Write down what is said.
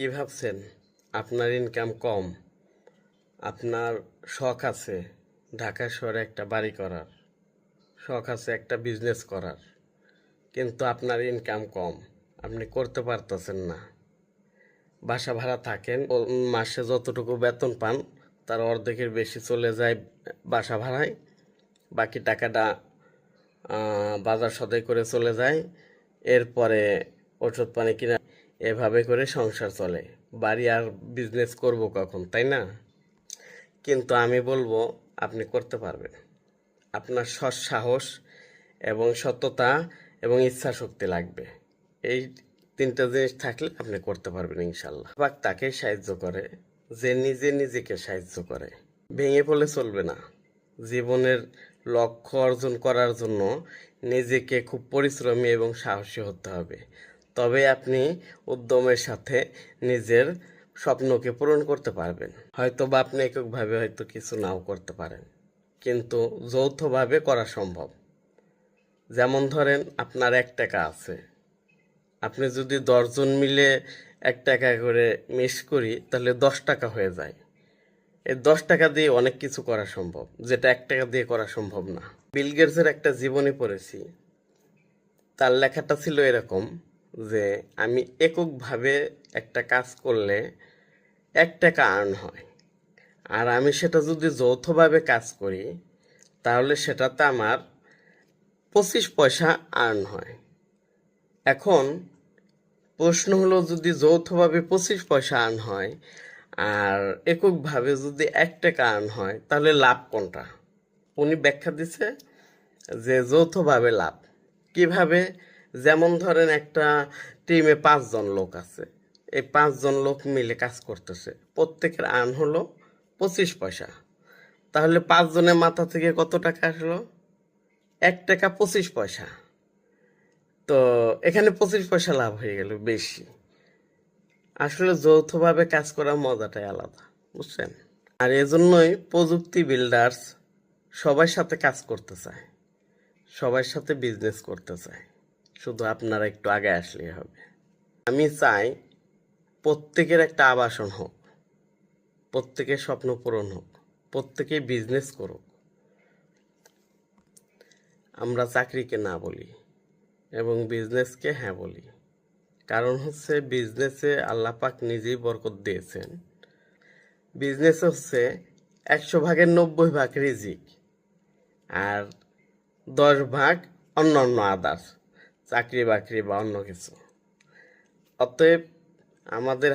কি ভাবছেন? আপনার ইনকাম কম, আপনার শখ আছে ঢাকা শহরে একটা বাড়ি করার, শখ আছে একটা বিজনেস করার, কিন্তু আপনার ইনকাম কম, আপনি করতে পারতেছেন না। বাসা ভাড়া থাকেন মাসে যতটুকু বেতন পান, তার অর্ধেকের বেশি চলে যায় বাসা ভাড়ায়, বাকি টাকাটা বাজার সদাই করে চলে যায়। এরপরে ওষুধ পানি কিনা এভাবে করে সংসার চলে। বাড়ি আর বিজনেস করব কখন, তাই না? কিন্তু আমি বলব, আপনি করতে পারবেন। আপনার সৎ সাহস এবং সততা এবং ইচ্ছা শক্তি লাগবে। এই তিনটা জিনিস থাকলে আপনি করতে পারবেন ইনশাল্লাহ। বাক তাকে সাহায্য করে, যে নিজে নিজেকে সাহায্য করে। ভেঙে পড়লে চলবে না। জীবনের লক্ষ্য অর্জন করার জন্য নিজেকে খুব পরিশ্রমী এবং সাহসী হতে হবে। তবে আপনি উদ্যমের সাথে নিজের স্বপ্নকে পূরণ করতে পারবেন। হয়তো বা আপনি এককভাবে হয়তো কিছু নাও করতে পারেন, কিন্তু যৌথভাবে করা সম্ভব। যেমন ধরেন, আপনার এক টাকা আছে। আপনি যদি দশজন মিলে এক টাকা করে মিস করি, তাহলে দশ টাকা হয়ে যায়। এই দশ টাকা দিয়ে অনেক কিছু করা সম্ভব, যেটা এক টাকা দিয়ে করা সম্ভব না। বিল গেটসের একটা জীবনী পড়েছি। তার লেখাটা ছিল এরকম যে আমি এককভাবে একটা কাজ করলে এক টাকা আর্ন হয়। আর আমি সেটা যদি যৌথভাবে কাজ করি, তাহলে সেটাতে আমার পঁচিশ পয়সা আর্ন হয়। এখন প্রশ্ন হলো যদি যৌথভাবে পঁচিশ পয়সা আর্ন হয়, আর এককভাবে যদি এক টাকা আর্ন হয়, তাহলে লাভ কোনটা? উনি ব্যাখ্যা দিছে যে যৌথভাবে লাভ। কীভাবে? যেমন ধরেন একটা টিমে পাঁচজন লোক আছে, এই পাঁচজন লোক মিলে কাজ করতেছে। প্রত্যেকের আর্ন হলো পঁচিশ পয়সা। তাহলে পাঁচজনের মাথা থেকে কত টাকা আসলো? এক টাকা পঁচিশ পয়সা। তো এখানে পঁচিশ পয়সা লাভ হয়ে গেল বেশি। আসলে যৌথভাবে কাজ করার মজাটাই আলাদা, বুঝছেন? আর এজন্যই প্রযুক্তি বিল্ডার্স সবার সাথে কাজ করতে চায়, সবার সাথে বিজনেস করতে চায়। শুধু আপনারা একটু আগে আসলেই হবে। আমি চাই প্রত্যেকের একটা আবাসন হোক, প্রত্যেকের স্বপ্ন পূরণ হোক, প্রত্যেকে বিজনেস করুক। আমরা চাকরিকে না বলি এবং বিজনেসকে হ্যাঁ বলি। কারণ হচ্ছে বিজনেসে আল্লাহ পাক নিজেই বরকত দিয়েছেন। বিজনেস হচ্ছে একশো ভাগের নব্বই ভাগ রিজিক আর দশ ভাগ অন্য অন্য আদার্স চাকরি বাকরি বা অন্য কিছু। অতএব আমাদের